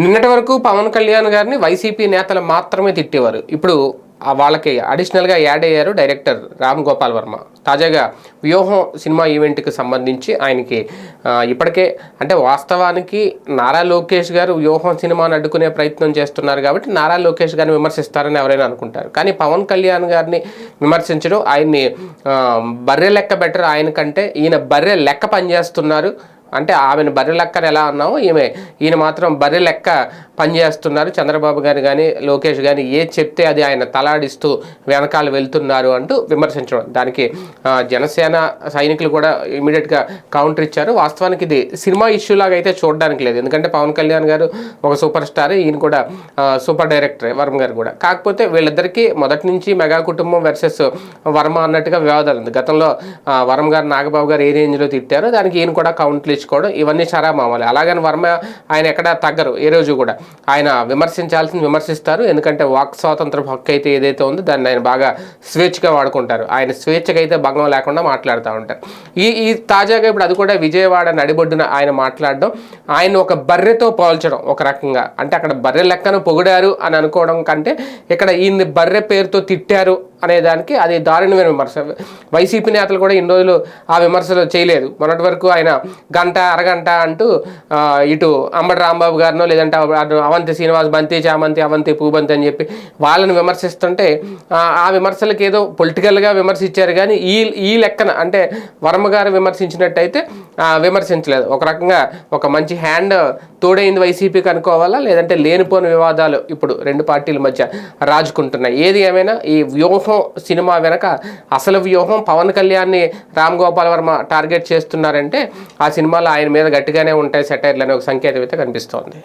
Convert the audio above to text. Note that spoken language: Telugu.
నిన్నటి వరకు పవన్ కళ్యాణ్ గారిని వైసీపీ నేతలు మాత్రమే తిట్టేవారు. ఇప్పుడు వాళ్ళకి అడిషనల్గా యాడ్ అయ్యారు డైరెక్టర్ రామ్ గోపాల్ వర్మ. తాజాగా వ్యూహం సినిమా ఈవెంట్కి సంబంధించి ఆయనకి ఇప్పటికే అంటే వాస్తవానికి నారా లోకేష్ గారు వ్యూహం సినిమాను అడ్డుకునే ప్రయత్నం చేస్తున్నారు కాబట్టి నారా లోకేష్ గారిని విమర్శిస్తారని ఎవరైనా అనుకుంటారు. కానీ పవన్ కళ్యాణ్ గారిని విమర్శించడం ఆయన్ని బర్రె లెక్క బెటర్ ఆయన కంటే ఈయన బర్రె లెక్క పనిచేస్తున్నారు. అంటే ఆమెను బర్రె లెక్కని ఎలా అన్నామో ఈమె ఈయన మాత్రం బర్రె లెక్క పనిచేస్తున్నారు. చంద్రబాబు గారు కానీ లోకేష్ కానీ ఏది చెప్తే అది ఆయన తలాడిస్తూ వెనకాల వెళ్తున్నారు అంటూ విమర్శించడం. దానికి జనసేన సైనికులు కూడా ఇమీడియట్గా కౌంటర్ ఇచ్చారు. వాస్తవానికి ఇది సినిమా ఇష్యూ లాగా అయితే చూడడానికి లేదు. ఎందుకంటే పవన్ కళ్యాణ్ గారు ఒక సూపర్ స్టార్ ఈయన కూడా సూపర్ డైరెక్టర్ వర్మ గారు కూడా. కాకపోతే వీళ్ళిద్దరికీ మొదటి నుంచి మెగా కుటుంబం వర్సెస్ వర్మ అన్నట్టుగా వివాదాలు ఉంది. గతంలో వరం గారు నాగబాబు గారు ఏ రేంజ్లో తిట్టారో దానికి ఈయన కూడా కౌంట్లు ఇచ్చుకోవడం ఇవన్నీ చాలా మామూలు అలాగని వర్మ ఆయన ఎక్కడ తగ్గరు. ఏ రోజు కూడా ఆయన విమర్శించాల్సింది విమర్శిస్తారు. ఎందుకంటే వాక్ స్వాతంత్రం హక్కు అయితే ఏదైతే ఉందో దాన్ని ఆయన బాగా స్వేచ్ఛగా వాడుకుంటారు. ఆయన స్వేచ్ఛగా అయితే భంగం లేకుండా మాట్లాడుతూ ఉంటారు. ఈ ఈ తాజాగా ఇప్పుడు అది కూడా విజయవాడ నడిబొడ్డున ఆయన మాట్లాడడం ఆయన ఒక బర్రెతో పోల్చడం ఒక రకంగా. అంటే అక్కడ బర్రె లెక్కను పొగిడారు అని అనుకోవడం కంటే ఇక్కడ ఈయన్ని బర్రె పేరుతో తిట్టారు అనే దానికి అది దారుణమైన విమర్శ. వైసీపీ నేతలు కూడా ఇన్ని రోజులు ఆ విమర్శలు చేయలేదు. మొన్నటి వరకు ఆయన గంధ అరగంట అంటూ ఇటు అంబటి రాంబాబు గారినో లేదంటే అటు అవంతి శ్రీనివాస్ బంతి చామంతి అవంతి పూబంతి అని చెప్పి వాళ్ళని విమర్శిస్తుంటే ఆ, విమర్శలకు ఏదో పొలిటికల్గా విమర్శించారు కానీ ఈ ఈ లెక్కన అంటే వర్మ గారు విమర్శించినట్టయితే విమర్శించలేదు. ఒక రకంగా ఒక మంచి హ్యాండ్ తోడైంది వైసీపీకి అనుకోవాలా లేదంటే లేనిపోని వివాదాలు ఇప్పుడు రెండు పార్టీల మధ్య రాజుకుంటున్నాయి. ఏది ఏమైనా ఈ వ్యూహం సినిమా వెనక అసలు వ్యూహం పవన్ కళ్యాణ్ని రామ్ గోపాల్ వర్మ టార్గెట్ చేస్తున్నారంటే ఆ సినిమాలో ఆయన మీద గట్టిగానే ఉంటాయి సెటైర్లు అనే ఒక సంకేతం అయితే కనిపిస్తోంది.